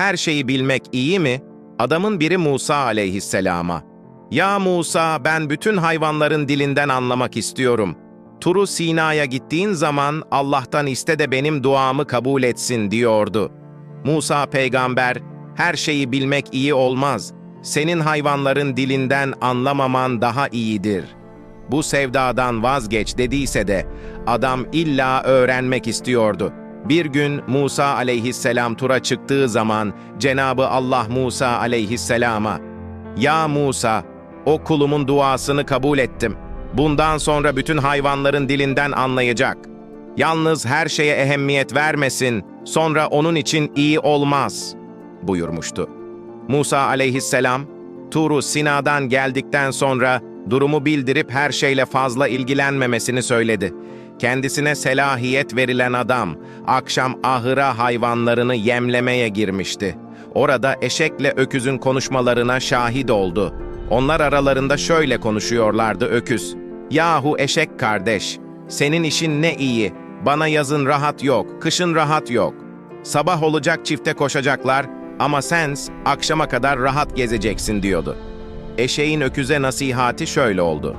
Her şeyi bilmek iyi mi? Adamın biri Musa aleyhisselama. Ya Musa ben bütün hayvanların dilinden anlamak istiyorum. Turu Sina'ya gittiğin zaman Allah'tan iste de benim duamı kabul etsin diyordu. Musa peygamber, her şeyi bilmek iyi olmaz. Senin hayvanların dilinden anlamaman daha iyidir. Bu sevdadan vazgeç dediyse de adam illa öğrenmek istiyordu. Bir gün Musa aleyhisselam tura çıktığı zaman Cenabı Allah Musa aleyhisselama ''Ya Musa, o kulumun duasını kabul ettim. Bundan sonra bütün hayvanların dilinden anlayacak. Yalnız her şeye ehemmiyet vermesin, sonra onun için iyi olmaz.'' buyurmuştu. Musa aleyhisselam, Turu Sina'dan geldikten sonra durumu bildirip her şeyle fazla ilgilenmemesini söyledi. Kendisine selahiyet verilen adam, akşam ahıra hayvanlarını yemlemeye girmişti. Orada eşekle öküzün konuşmalarına şahit oldu. Onlar aralarında şöyle konuşuyorlardı öküz. Yahu eşek kardeş, senin işin ne iyi, bana yazın rahat yok, kışın rahat yok. Sabah olacak çifte koşacaklar ama sen akşama kadar rahat gezeceksin diyordu. Eşeğin öküze nasihati şöyle oldu.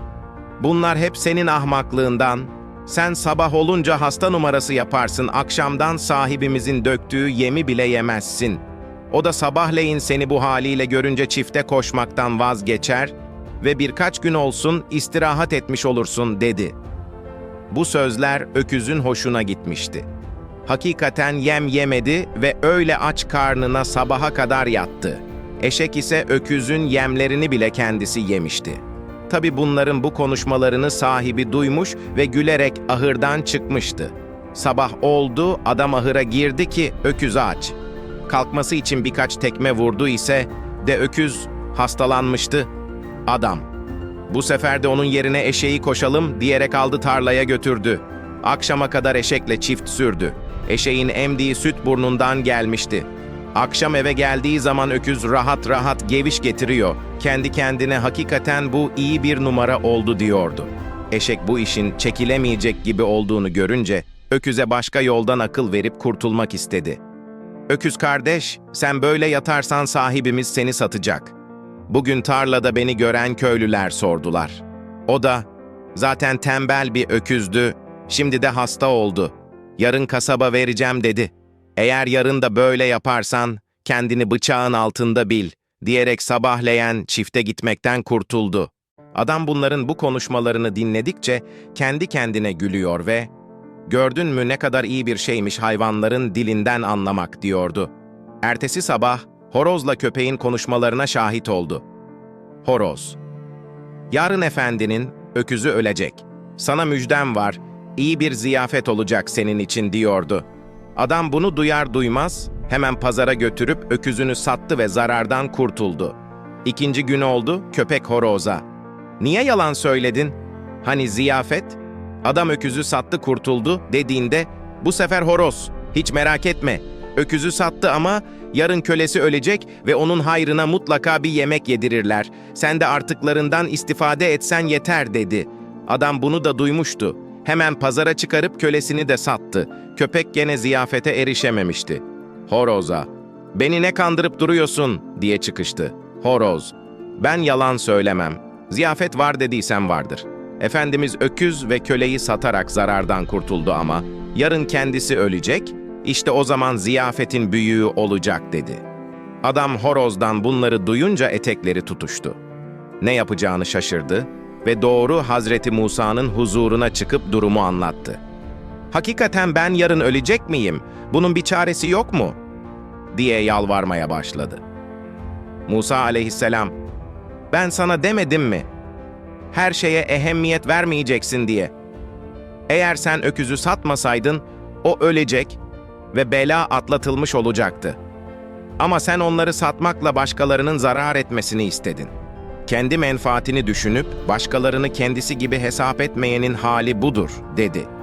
Bunlar hep senin ahmaklığından. Sen sabah olunca hasta numarası yaparsın, akşamdan sahibimizin döktüğü yemi bile yemezsin. O da sabahleyin seni bu haliyle görünce çifte koşmaktan vazgeçer ve birkaç gün olsun istirahat etmiş olursun dedi. Bu sözler öküzün hoşuna gitmişti. Hakikaten yem yemedi ve öyle aç karnına sabaha kadar yattı. Eşek ise öküzün yemlerini bile kendisi yemişti. Tabi bunların bu konuşmalarını sahibi duymuş ve gülerek ahırdan çıkmıştı. Sabah oldu, adam ahıra girdi ki öküz aç. Kalkması için birkaç tekme vurdu ise de öküz hastalanmıştı. Adam. Bu sefer de onun yerine eşeği koşalım diyerek aldı tarlaya götürdü. Akşama kadar eşekle çift sürdü. Eşeğin emdiği süt burnundan gelmişti. Akşam eve geldiği zaman öküz rahat rahat geviş getiriyor. Kendi kendine hakikaten bu iyi bir numara oldu diyordu. Eşek bu işin çekilemeyecek gibi olduğunu görünce öküze başka yoldan akıl verip kurtulmak istedi. Öküz kardeş, sen böyle yatarsan sahibimiz seni satacak. Bugün tarlada beni gören köylüler sordular. O da, zaten tembel bir öküzdü, şimdi de hasta oldu. Yarın kasaba vereceğim dedi. Eğer yarın da böyle yaparsan, kendini bıçağın altında bil, diyerek sabahleyen çifte gitmekten kurtuldu. Adam bunların bu konuşmalarını dinledikçe kendi kendine gülüyor ve Gördün mü ne kadar iyi bir şeymiş hayvanların dilinden anlamak diyordu. Ertesi sabah horozla köpeğin konuşmalarına şahit oldu. Horoz Yarın efendinin öküzü ölecek. Sana müjdem var, iyi bir ziyafet olacak senin için diyordu. Adam bunu duyar duymaz hemen pazara götürüp öküzünü sattı ve zarardan kurtuldu. İkinci gün oldu köpek horoza. Niye yalan söyledin? Hani ziyafet? Adam öküzü sattı kurtuldu dediğinde bu sefer horoz. Hiç merak etme. Öküzü sattı ama yarın kölesi ölecek ve onun hayrına mutlaka bir yemek yedirirler. Sen de artıklarından istifade etsen yeter dedi. Adam bunu da duymuştu. Hemen pazara çıkarıp kölesini de sattı. Köpek gene ziyafete erişememişti. Horoza, beni ne kandırıp duruyorsun diye çıkıştı. Horoz, ben yalan söylemem. Ziyafet var dediysem vardır. Efendimiz öküz ve köleyi satarak zarardan kurtuldu ama yarın kendisi ölecek, işte o zaman ziyafetin büyüğü olacak dedi. Adam horozdan bunları duyunca etekleri tutuştu. Ne yapacağını şaşırdı ve doğru Hazreti Musa'nın huzuruna çıkıp durumu anlattı. Hakikaten ben yarın ölecek miyim? Bunun bir çaresi yok mu? diye yalvarmaya başladı. Musa aleyhisselam, ben sana demedim mi? Her şeye ehemmiyet vermeyeceksin diye. Eğer sen öküzü satmasaydın, o ölecek ve bela atlatılmış olacaktı. Ama sen onları satmakla başkalarının zarar etmesini istedin. Kendi menfaatini düşünüp başkalarını kendisi gibi hesap etmeyenin hali budur, dedi.''